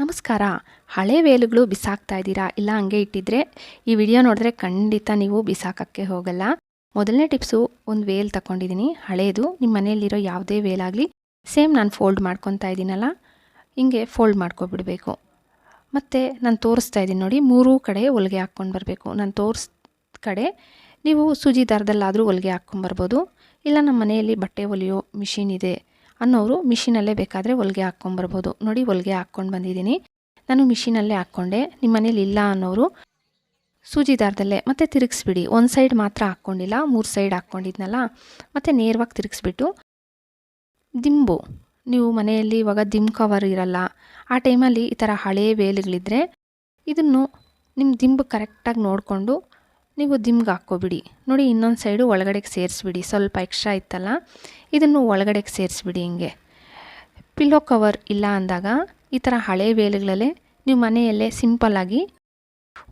ನಮಸ್ಕಾರ. ಹಳೆ ವೇಲುಗಳು ಬಿಸಾಕ್ತಾ ಇದ್ದೀರಾ? ಇಲ್ಲ ಹಂಗೆ ಇಟ್ಟಿದ್ರೆ? ಈ ವಿಡಿಯೋ ನೋಡಿದ್ರೆ ಖಂಡಿತ ನೀವು ಬಿಸಾಕಕ್ಕೆ ಹೋಗಲ್ಲ. ಮೊದಲನೇ ಟಿಪ್ಸು, ಒಂದು ವೇಲ್ ತಗೊಂಡಿದ್ದೀನಿ ಹಳೇದು. ನಿಮ್ಮ ಮನೆಯಲ್ಲಿರೋ ಯಾವುದೇ ವೇಲ್ ಆಗಲಿ ಸೇಮ್ ನಾನು ಫೋಲ್ಡ್ ಮಾಡ್ಕೊತಾ ಇದ್ದೀನಲ್ಲ, ಹಿಂಗೆ ಫೋಲ್ಡ್ ಮಾಡ್ಕೊಬಿಡಬೇಕು. ಮತ್ತು ನಾನು ತೋರಿಸ್ತಾ ಇದ್ದೀನಿ ನೋಡಿ, ಮೂರೂ ಕಡೆ ಹೊಲಿಗೆ ಹಾಕ್ಕೊಂಡು ಬರಬೇಕು. ನಾನು ತೋರಿಸ್ ಕಡೆ ನೀವು ಸೂಜಿ ದಾರದಲ್ಲಾದರೂ ಹೊಲಿಗೆ ಹಾಕ್ಕೊಂಬರ್ಬೋದು ಇಲ್ಲ ನಮ್ಮ ಮನೆಯಲ್ಲಿ ಬಟ್ಟೆ ಹೊಲಿಯೋ ಮಿಷಿನ್ ಇದೆ ಅನ್ನೋರು ಮಿಷಿನಲ್ಲೇ ಬೇಕಾದರೆ ಹೊಲಿಗೆ ಹಾಕ್ಕೊಂಬರ್ಬೋದು. ನೋಡಿ, ಹೊಲಿಗೆ ಹಾಕ್ಕೊಂಡು ಬಂದಿದ್ದೀನಿ. ನಾನು ಮಿಷಿನಲ್ಲೇ ಹಾಕ್ಕೊಂಡೆ. ನಿಮ್ಮ ಮನೇಲಿ ಇಲ್ಲ ಅನ್ನೋರು ಸೂಜಿ ದಾರದಲ್ಲೇ ಮತ್ತೆ ತಿರುಗಿಸ್ಬಿಡಿ. ಒಂದು ಸೈಡ್ ಮಾತ್ರ ಹಾಕ್ಕೊಂಡಿಲ್ಲ, ಮೂರು ಸೈಡ್ ಹಾಕ್ಕೊಂಡಿದ್ನಲ್ಲ, ಮತ್ತು ನೇರವಾಗಿ ತಿರುಗಿಸ್ಬಿಟ್ಟು ದಿಂಬು. ನೀವು ಮನೆಯಲ್ಲಿ ಇವಾಗ ದಿಮ್ ಕವರ್ ಇರಲ್ಲ. ಆ ಟೈಮಲ್ಲಿ ಈ ಥರ ಹಳೇ ವೇಲುಗಳಿದ್ರೆ ಇದನ್ನು ನಿಮ್ಮ ದಿಂಬು ಕರೆಕ್ಟಾಗಿ ನೋಡಿಕೊಂಡು ನೀವು ದಿಮ್ಗೆ ಹಾಕ್ಕೊಬಿಡಿ. ನೋಡಿ, ಇನ್ನೊಂದು ಸೈಡು ಒಳಗಡೆಗೆ ಸೇರಿಸ್ಬಿಡಿ. ಸ್ವಲ್ಪ ಎಕ್ಸ್ಟ್ರಾ ಇತ್ತಲ್ಲ, ಇದನ್ನು ಒಳಗಡೆಗೆ ಸೇರಿಸ್ಬಿಡಿ ಹಿಂಗೆ. ಪಿಲ್ಲೋ ಕವರ್ ಇಲ್ಲ ಅಂದಾಗ ಈ ಥರ ಹಳೆ ವೇಲುಗಳಲ್ಲೇ ನೀವು ಮನೆಯಲ್ಲೇ ಸಿಂಪಲ್ಲಾಗಿ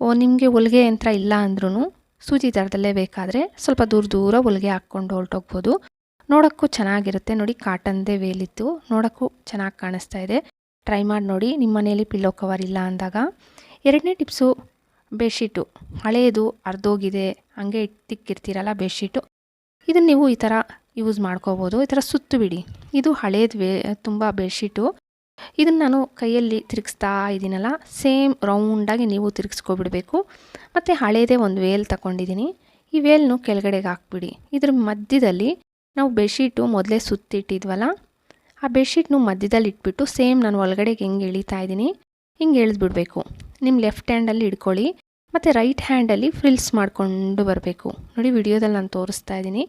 ಓ, ನಿಮಗೆ ಹೊಲಿಗೆ ಯಂತ್ರ ಇಲ್ಲ ಅಂದ್ರೂ ಸೂಜಿ ದಾರದಲ್ಲೇ ಬೇಕಾದರೆ ಸ್ವಲ್ಪ ದೂರ ದೂರ ಹೊಲಿಗೆ ಹಾಕ್ಕೊಂಡು ಹೊರಟೋಗ್ಬೋದು. ನೋಡೋಕ್ಕೂ ಚೆನ್ನಾಗಿರುತ್ತೆ. ನೋಡಿ, ಕಾಟನ್ದೇ ವೇಲಿತ್ತು ನೋಡೋಕ್ಕೂ ಚೆನ್ನಾಗಿ ಕಾಣಿಸ್ತಾ ಇದೆ. ಟ್ರೈ ಮಾಡಿ ನೋಡಿ. ನಿಮ್ಮ ಮನೆಯಲ್ಲಿ ಪಿಲ್ಲೋ ಕವರ್ ಇಲ್ಲ ಅಂದಾಗ. ಎರಡನೇ ಟಿಪ್ಸು ಬೆಡ್ಶೀಟು. ಹಳೆಯದು ಅರ್ಧೋಗಿದೆ, ಹಂಗೆ ಇಟ್ಟಿಕ್ಕಿರ್ತೀರಲ್ಲ ಬೆಡ್ಶೀಟು. ಇದನ್ನು ನೀವು ಈ ಥರ ಯೂಸ್ ಮಾಡ್ಕೋಬೋದು. ಈ ಥರ ಸುತ್ತು ಬಿಡಿ. ಇದು ಹಳೇದು ವೇ, ತುಂಬ ಬೆಡ್ಶೀಟು. ಇದನ್ನು ನಾನು ಕೈಯಲ್ಲಿ ತಿರುಗಿಸ್ತಾ ಇದ್ದೀನಲ್ಲ ಸೇಮ್ ರೌಂಡಾಗಿ ನೀವು ತಿರುಗಿಸ್ಕೊಬಿಡಬೇಕು. ಮತ್ತು ಹಳೇದೇ ಒಂದು ವೇಲ್ ತಗೊಂಡಿದ್ದೀನಿ ಈ ವೇಲ್ನು ಕೆಳಗಡೆಗೆ ಹಾಕ್ಬಿಡಿ. ಇದ್ರ ಮಧ್ಯದಲ್ಲಿ ನಾವು ಬೆಡ್ಶೀಟು ಮೊದಲೇ ಸುತ್ತಿಟ್ಟಿದ್ವಲ್ಲ, ಆ ಬೆಡ್ಶೀಟ್ನು ಮಧ್ಯದಲ್ಲಿ ಇಟ್ಬಿಟ್ಟು ಸೇಮ್ ನಾನು ಒಳಗಡೆಗೆ ಹೆಂಗೆ ಎಳಿತಾ ಇದ್ದೀನಿ ಹಿಂಗೆ ಎಳೆದ್ಬಿಡ್ಬೇಕು. ನಿಮ್ಮ ಲೆಫ್ಟ್ ಹ್ಯಾಂಡಲ್ಲಿ ಹಿಡ್ಕೊಳ್ಳಿ ಮತ್ತು ರೈಟ್ ಹ್ಯಾಂಡಲ್ಲಿ ಫ್ರಿಲ್ಸ್ ಮಾಡಿಕೊಂಡು ಬರಬೇಕು. ನೋಡಿ ವಿಡಿಯೋದಲ್ಲಿ ನಾನು ತೋರಿಸ್ತಾ ಇದ್ದೀನಿ.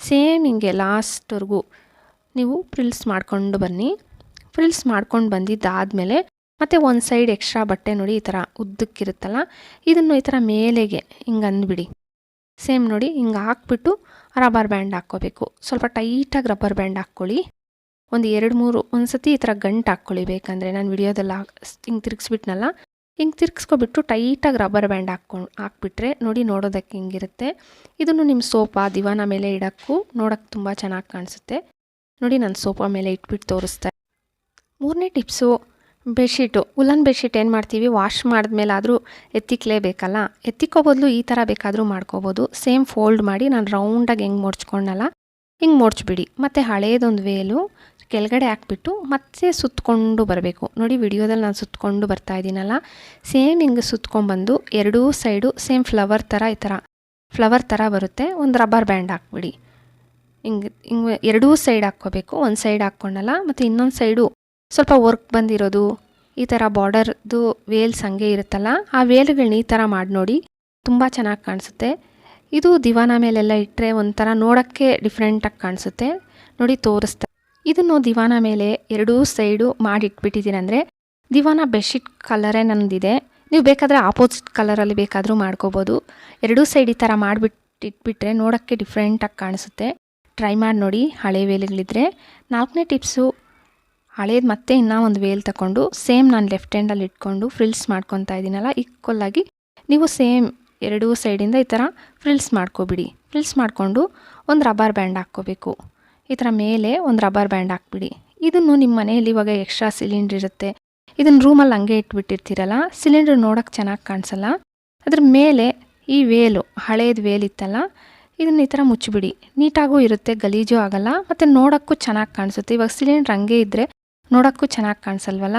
ಸೇಮ್ ಹಿಂಗೆ ಲಾಸ್ಟ್ವರೆಗೂ ನೀವು ಫ್ರಿಲ್ಸ್ ಮಾಡಿಕೊಂಡು ಬನ್ನಿ. ಫ್ರಿಲ್ಸ್ ಮಾಡ್ಕೊಂಡು ಬಂದಿದ್ದಾದಮೇಲೆ ಮತ್ತು ಒಂದು ಸೈಡ್ ಎಕ್ಸ್ಟ್ರಾ ಬಟ್ಟೆ ನೋಡಿ ಈ ಥರ ಉದ್ದಕ್ಕಿರುತ್ತಲ್ಲ, ಇದನ್ನು ಈ ಥರ ಮೇಲೆಗೆ ಹಿಂಗೆ ಅಂದ್ಬಿಡಿ. ಸೇಮ್ ನೋಡಿ ಹಿಂಗೆ ಹಾಕ್ಬಿಟ್ಟು ರಬ್ಬರ್ ಬ್ಯಾಂಡ್ ಹಾಕ್ಕೋಬೇಕು. ಸ್ವಲ್ಪ ಟೈಟಾಗಿ ರಬ್ಬರ್ ಬ್ಯಾಂಡ್ ಹಾಕ್ಕೊಳ್ಳಿ. ಒಂದು ಎರಡು ಮೂರು ಒಂದು ಸತಿ ಈ ಥರ ಗಂಟು ಹಾಕ್ಕೊಳ್ಳಿ ಬೇಕಂದರೆ. ನಾನು ವಿಡಿಯೋದಲ್ಲಿ ಹಿಂಗೆ ತಿರುಗಿಸ್ಬಿಟ್ನಲ್ಲ ಹಿಂಗೆ ತಿರ್ಗಿಸ್ಕೊಬಿಟ್ಟು ಟೈಟಾಗಿ ರಬ್ಬರ್ ಬ್ಯಾಂಡ್ ಹಾಕ್ಕೊಂಡು ಹಾಕ್ಬಿಟ್ರೆ ನೋಡಿ ನೋಡೋದಕ್ಕೆ ಹಿಂಗಿರುತ್ತೆ. ಇದನ್ನು ನಿಮ್ಮ ಸೋಫಾ ದಿವಾನ ಮೇಲೆ ಇಡೋಕ್ಕೂ ನೋಡೋಕ್ಕೆ ತುಂಬ ಚೆನ್ನಾಗಿ ಕಾಣಿಸುತ್ತೆ. ನೋಡಿ ನಾನು ಸೋಫಾ ಮೇಲೆ ಇಟ್ಬಿಟ್ಟು ತೋರಿಸ್ತೆ ಮೂರನೇ ಟಿಪ್ಸು, ಬೆಡ್ಶೀಟು. ಉಲನ್ ಬೆಡ್ಶೀಟ್ ಏನು ಮಾಡ್ತೀವಿ? ವಾಶ್ ಮಾಡಿದ್ಮೇಲಾದರೂ ಎತ್ತಿಕ್ಲೇಬೇಕಲ್ಲ? ಎತ್ತಿಕ್ಕೋ ಬದಲು ಈ ಥರ ಬೇಕಾದರೂ ಮಾಡ್ಕೋಬೋದು. ಸೇಮ್ ಫೋಲ್ಡ್ ಮಾಡಿ ನಾನು ರೌಂಡಾಗಿ ಹೆಂಗೆ ಮುಡ್ಚ್ಕೊಳಲ್ಲ ಹಿಂಗೆ ಮುಡ್ಚ್ಬಿಡಿ ಮತ್ತು ಹಳೇದೊಂದು ವೇಲು ಕೆಳಗಡೆ ಹಾಕ್ಬಿಟ್ಟು ಮತ್ತೆ ಸುತ್ತಕೊಂಡು ಬರಬೇಕು. ನೋಡಿ ವಿಡಿಯೋದಲ್ಲಿ ನಾನು ಸುತ್ತಕೊಂಡು ಬರ್ತಾ ಇದ್ದೀನಲ್ಲ. ಸೇಮ್ ಹಿಂಗೆ ಸುತ್ಕೊಂಡ್ಬಂದು ಎರಡೂ ಸೈಡು ಸೇಮ್ ಫ್ಲವರ್ ಥರ ಈ ಥರ ಫ್ಲವರ್ ಥರ ಬರುತ್ತೆ. ಒಂದು ರಬ್ಬರ್ ಬ್ಯಾಂಡ್ ಹಾಕ್ಬಿಡಿ. ಹಿಂಗೆ ಹಿಂಗೆ ಎರಡೂ ಸೈಡ್ ಹಾಕ್ಕೋಬೇಕು. ಒಂದು ಸೈಡ್ ಹಾಕ್ಕೊಂಡಲ್ಲ ಮತ್ತು ಇನ್ನೊಂದು ಸೈಡು ಸ್ವಲ್ಪ ವರ್ಕ್ ಬಂದಿರೋದು ಈ ಥರ ಬಾರ್ಡರ್ದು ವೇಲ್ಸ್ ಹಂಗೆ ಇರುತ್ತಲ್ಲ, ಆ ವೇಲ್ಗಳನ್ನ ಈ ಥರ ಮಾಡಿ ನೋಡಿ ತುಂಬ ಚೆನ್ನಾಗಿ ಕಾಣಿಸುತ್ತೆ. ಇದು ದಿವಾನ ಮೇಲೆಲ್ಲ ಇಟ್ಟರೆ ಒಂಥರ ನೋಡೋಕ್ಕೆ ಡಿಫ್ರೆಂಟಾಗಿ ಕಾಣಿಸುತ್ತೆ. ನೋಡಿ ತೋರಿಸ್ತಾ ಇದನ್ನು ದಿವಾನ ಮೇಲೆ ಎರಡೂ ಸೈಡು ಮಾಡಿ ಇಟ್ಬಿಟ್ಟಿದ್ದೀನಿ ಅಂದರೆ ದಿವಾನ ಬೆಡ್ಶೀಟ್ ಕಲರೇ ನಂದಿದೆ. ನೀವು ಬೇಕಾದರೆ ಆಪೋಸಿಟ್ ಕಲರಲ್ಲಿ ಬೇಕಾದರೂ ಮಾಡ್ಕೋಬೋದು. ಎರಡೂ ಸೈಡ್ ಈ ಥರ ಮಾಡಿಬಿಟ್ಟು ಇಟ್ಬಿಟ್ರೆ ನೋಡೋಕ್ಕೆ ಡಿಫ್ರೆಂಟಾಗಿ ಕಾಣಿಸುತ್ತೆ. ಟ್ರೈ ಮಾಡಿ ನೋಡಿ, ಹಳೆ ವೇಲ್ಗಳಿದ್ರೆ. ನಾಲ್ಕನೇ ಟಿಪ್ಸು, ಹಳೇದು ಮತ್ತೆ ಇನ್ನೂ ಒಂದು ವೇಲ್ ತಗೊಂಡು, ಸೇಮ್ ನಾನು ಲೆಫ್ಟ್ ಹ್ಯಾಂಡಲ್ಲಿ ಇಟ್ಕೊಂಡು ಫ್ರಿಲ್ಸ್ ಮಾಡ್ಕೊತಾ ಇದ್ದೀನಲ್ಲ ಈಕ್ವಲ್ಲಾಗಿ ನೀವು ಸೇಮ್ ಎರಡೂ ಸೈಡಿಂದ ಈ ಥರ ಫ್ರಿಲ್ಸ್ ಮಾಡ್ಕೊಬಿಡಿ. ಫ್ರಿಲ್ಸ್ ಮಾಡಿಕೊಂಡು ಒಂದು ರಬ್ಬರ್ ಬ್ಯಾಂಡ್ ಹಾಕ್ಕೋಬೇಕು. ಈ ಥರ ಮೇಲೆ ಒಂದು ರಬ್ಬರ್ ಬ್ಯಾಂಡ್ ಹಾಕ್ಬಿಡಿ. ಇದನ್ನು ನಿಮ್ಮ ಮನೆಯಲ್ಲಿ ಇವಾಗ ಎಕ್ಸ್ಟ್ರಾ ಸಿಲಿಂಡ್ರ್ ಇರುತ್ತೆ. ಇದನ್ನು ರೂಮಲ್ಲಿ ಹಂಗೆ ಇಟ್ಬಿಟ್ಟಿರ್ತೀರಲ್ಲ ಸಿಲಿಂಡ್ರ್ ನೋಡೋಕ್ಕೆ ಚೆನ್ನಾಗಿ ಕಾಣಿಸಲ್ಲ. ಅದ್ರ ಮೇಲೆ ಈ ವೇಲು ಹಳೇದು ವೇಲಿತ್ತಲ್ಲ ಇದನ್ನು ಈ ಥರ ಮುಚ್ಚಿಬಿಡಿ. ನೀಟಾಗೂ ಇರುತ್ತೆ, ಗಲೀಜು ಆಗಲ್ಲ, ಮತ್ತು ನೋಡೋಕ್ಕೂ ಚೆನ್ನಾಗಿ ಕಾಣಿಸುತ್ತೆ. ಇವಾಗ ಸಿಲಿಂಡ್ರ್ ಹಂಗೆ ಇದ್ದರೆ ನೋಡೋಕ್ಕೂ ಚೆನ್ನಾಗಿ ಕಾಣಿಸಲ್ವಲ್ಲ?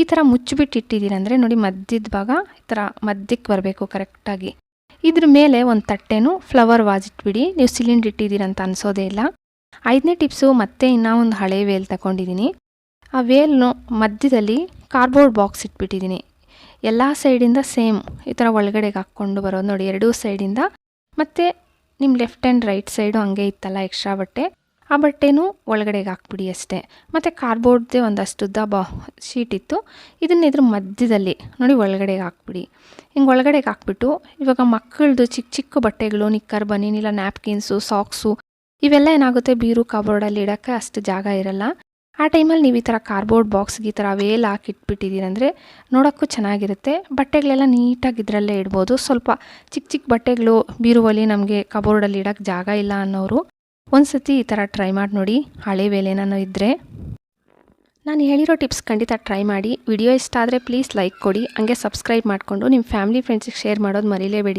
ಈ ಥರ ಮುಚ್ಚಿಬಿಟ್ಟು ಇಟ್ಟಿದ್ದೀರಂದರೆ ನೋಡಿ ಮಧ್ಯದ ಭಾಗ ಈ ಥರ ಮಧ್ಯಕ್ಕೆ ಬರಬೇಕು ಕರೆಕ್ಟಾಗಿ ಇದ್ರ ಮೇಲೆ ಒಂದು ತಟ್ಟೆನೂ ಫ್ಲವರ್ ವಾಸ್ ಇಟ್ಬಿಡಿ. ನೀವು ಸಿಲಿಂಡ್ರ್ ಇಟ್ಟಿದ್ದೀರಂತ ಅನಿಸೋದೇ ಇಲ್ಲ. ಐದನೇ ಟಿಪ್ಸು ಮತ್ತೆ ಇನ್ನೂ ಒಂದು ಹಳೆ ವೇಲ್ ತಗೊಂಡಿದ್ದೀನಿ ಆ ವೇಲ್ನು ಮಧ್ಯದಲ್ಲಿ ಕಾರ್ಬೋರ್ಡ್ ಬಾಕ್ಸ್ ಇಟ್ಬಿಟ್ಟಿದ್ದೀನಿ. ಎಲ್ಲ ಸೈಡಿಂದ ಸೇಮ್ ಈ ಥರ ಒಳಗಡೆಗೆ ಹಾಕ್ಕೊಂಡು ಬರೋದು ನೋಡಿ, ಎರಡೂ ಸೈಡಿಂದ ಮತ್ತು ನಿಮ್ಮ ಲೆಫ್ಟ್ ಆ್ಯಂಡ್ ರೈಟ್ ಸೈಡು ಹಂಗೆ ಇತ್ತಲ್ಲ ಎಕ್ಸ್ಟ್ರಾ ಬಟ್ಟೆ. ಆ ಬಟ್ಟೆನೂ ಒಳಗಡೆಗೆ ಹಾಕ್ಬಿಡಿ ಅಷ್ಟೇ. ಮತ್ತು ಕಾರ್ಬೋರ್ಡ್ದೇ ಒಂದಷ್ಟು ಉದ್ದ ಬಾ ಶೀಟ್ ಇತ್ತು. ಇದನ್ನ ಇದ್ರ ಮಧ್ಯದಲ್ಲಿ ನೋಡಿ ಒಳಗಡೆಗೆ ಹಾಕ್ಬಿಡಿ. ಹಿಂಗೆ ಒಳಗಡೆಗೆ ಹಾಕ್ಬಿಟ್ಟು ಇವಾಗ ಮಕ್ಕಳದು ಚಿಕ್ಕ ಚಿಕ್ಕ ಬಟ್ಟೆಗಳು, ನಿಕ್ಕರ್ ಬನೀನಿಲ್ಲ ನ್ಯಾಪ್ಕಿನ್ಸು ಸಾಕ್ಸು ಇವೆಲ್ಲ ಏನಾಗುತ್ತೆ? ಬೀರು ಕಬೋರ್ಡಲ್ಲಿ ಇಡೋಕ್ಕೆ ಅಷ್ಟು ಜಾಗ ಇರಲ್ಲ. ಆ ಟೈಮಲ್ಲಿ ನೀವು ಈ ಥರ ಕಾರ್ಬೋರ್ಡ್ ಬಾಕ್ಸ್ಗೆ ಈ ಥರ ವೇಲ್ ಹಾಕಿಟ್ಬಿಟ್ಟಿದ್ದೀರಂದರೆ ನೋಡೋಕ್ಕೂ ಚೆನ್ನಾಗಿರುತ್ತೆ. ಬಟ್ಟೆಗಳೆಲ್ಲ ನೀಟಾಗಿ ಇದರಲ್ಲೇ ಇಡ್ಬೋದು. ಸ್ವಲ್ಪ ಚಿಕ್ಕ ಚಿಕ್ಕ ಬಟ್ಟೆಗಳು ಬೀರುವಲ್ಲಿ ನಮಗೆ ಕಬೋರ್ಡಲ್ಲಿ ಇಡೋಕ್ಕೆ ಜಾಗ ಇಲ್ಲ ಅನ್ನೋರು ಒಂದು ಸತಿ ಈ ಥರ ಟ್ರೈ ಮಾಡಿ ನೋಡಿ. ಹಳೆ ವೇಲೇನೋ ಇದ್ದರೆ ನಾನು ಹೇಳಿರೋ ಟಿಪ್ಸ್ ಖಂಡಿತ ಟ್ರೈ ಮಾಡಿ. ವಿಡಿಯೋ ಇಷ್ಟ ಆದರೆ ಪ್ಲೀಸ್ ಲೈಕ್ ಕೊಡಿ. ಹಂಗೆ ಸಬ್ಸ್ಕ್ರೈಬ್ ಮಾಡಿಕೊಂಡು ನಿಮ್ಮ ಫ್ಯಾಮಿಲಿ ಫ್ರೆಂಡ್ಸಿಗೆ ಶೇರ್ ಮಾಡೋದು ಮರೀಲೇಬೇಡಿ.